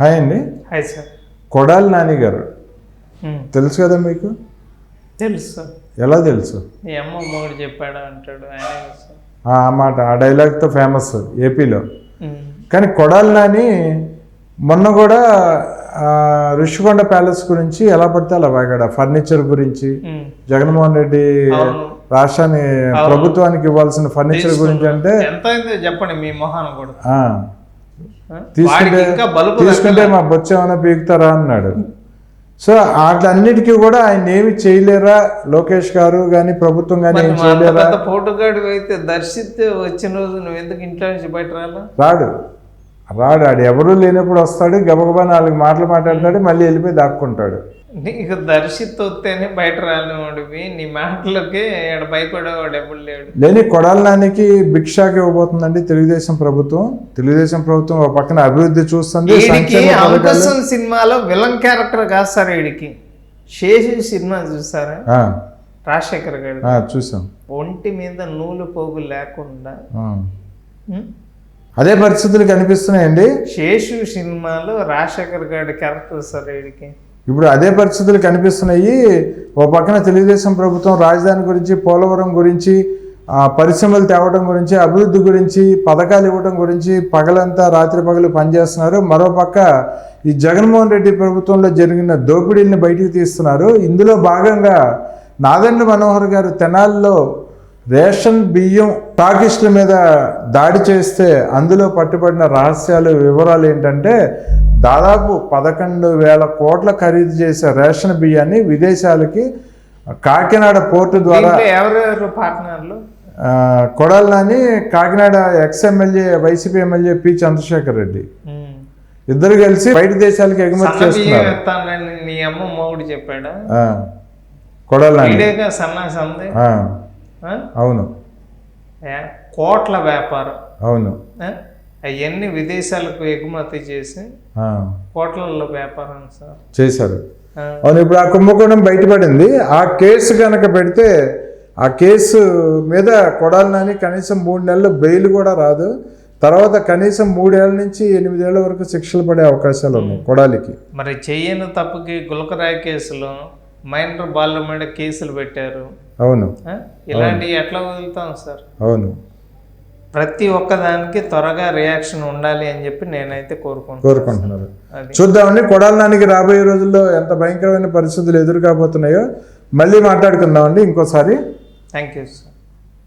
Hi అండి. Hi sir. Kodali Nani గారు. తెలుసు కదా మీకు? తెలుసు ఎలా తెలుసు? చెప్పాడు అంటాడు ఆ మాట ఆ డైలాగ్తో ఫేమస్ ఏపీలో. కానీ కొడాలి నాని మొన్న కూడా ఋషికొండ ప్యాలెస్ గురించి ఎలా పడితే అలా వాగాడు. ఫర్నిచర్ గురించి జగన్మోహన్ రెడ్డి రాష్ట్రాన్ని ప్రభుత్వానికి ఇవ్వాల్సిన ఫర్నిచర్ గురించి అంటే ఎంత చెప్పండి మీ మొహాన్ని కూడా? తీసుకుంటే తీసుకుంటే మా బొచ్చ ఏమైనా పీకుతారా అన్నాడు. సో వాటిలన్నిటికీ కూడా ఆయన ఏమి చేయలేరా? లోకేష్ గారు కానీ ప్రభుత్వం కానీ ఏం చేయలేరా? అయితే దర్శిస్తే వచ్చిన రోజు నువ్వు ఎందుకు ఇంట్లో నుంచి బయట రాడు. రాడు. ఆడు ఎవరూ లేనప్పుడు వస్తాడు. గబగబా నాలుగు మాటలు మాట్లాడతాడు. మళ్ళీ వెళ్ళిపోయి దాక్కుంటాడు. నీకు దర్శిత్ వస్తేనే బయట రానివాడివి నీ మాటలకి భయపడేవాడు ఎప్పుడు లేడు. లేని కొడాల నానికి భిక్షాకి ఇవ్వబోతుందండి తెలుగుదేశం ప్రభుత్వం. తెలుగుదేశం ప్రభుత్వం ఒక పక్కన అభివృద్ధి చూస్తుంది అంకసం సినిమాలో విలన్ క్యారెక్టర్ కాదు సార్ వీడికి శేషి సినిమా చూసారా? రాజశేఖర్ గారు చూసాం. ఒంటి మీద నూలు పోగు లేకుండా? అదే పరిస్థితులు కనిపిస్తున్నాయండి. శేషు సినిమాలో రాజశేఖర్ గారి క్యారెక్టర్ సార్ వీడికి ఇప్పుడు అదే పరిస్థితులు కనిపిస్తున్నాయి. ఓ పక్కన తెలుగుదేశం ప్రభుత్వం రాజధాని గురించి పోలవరం గురించి పరిశ్రమలు తేవడం గురించి అభివృద్ధి గురించి పథకాలు ఇవ్వడం గురించి పగలంతా రాత్రి పగలు పనిచేస్తున్నారు. మరోపక్క ఈ జగన్మోహన్ రెడ్డి ప్రభుత్వంలో జరిగిన దోపిడీల్ని బయటికి తీస్తున్నారు. ఇందులో భాగంగా నాదండ్రి మనోహర్ గారు తెనాల్లో రేషన్ బియ్యం టాకిస్టుల మీద దాడి చేస్తే అందులో పట్టుబడిన రహస్యాలు వివరాలు ఏంటంటే దాదాపు పదకొండు వేల కోట్ల ఖరీదు చేసే రేషన్ బియ్యాన్ని విదేశాలకి కాకినాడ పోర్టు ద్వారా ఎవరెవరు పార్ట్నర్లు? కొడాలని Kakinada ex MLA YCP MLA P Chandrasekhar Reddy. ఇద్దరు కలిసి బయట దేశాలకు ఎగుమతి చేస్తున్నారు. నీ అమ్మ చెప్పాడా? కొడాలని అవును? కోట్ల వ్యాపారం. అవును. అవన్నీ విదేశాలకు ఎగుమతి చేసి కోట్లలో వ్యాపారం సార్. చేశారు. అవును ఇప్పుడు ఆ కుంభకోణం బయటపడింది. ఆ కేసు కనుక పెడితే ఆ కేసు మీద కొడాలని కనీసం మూడు నెలలు బెయిల్ కూడా రాదు. తర్వాత కనీసం మూడేళ్ళ నుంచి ఎనిమిదేళ్ళ వరకు శిక్షలు పడే అవకాశాలు ఉన్నాయి కొడాలికి. మరి చెయ్యని తప్పుకి గులకరాయి కేసులో మైనర్ బాల మీద కేసులు పెట్టారు. అవును? ఇలాంటివి ఎట్లా వదులుతాం సార్? అవును. ప్రతి ఒక్కదానికి త్వరగా రియాక్షన్ ఉండాలి అని చెప్పి నేనైతే కోరుకుంటున్నాను కోరుకుంటున్నారు. చూద్దామండి కొడాలనానికి రాబోయే రోజుల్లో ఎంత భయంకరమైన పరిస్థితులు ఎదురు కాబోతున్నాయో మళ్ళీ మాట్లాడుకుందామండి. ఇంకోసారి థ్యాంక్ యూ సార్.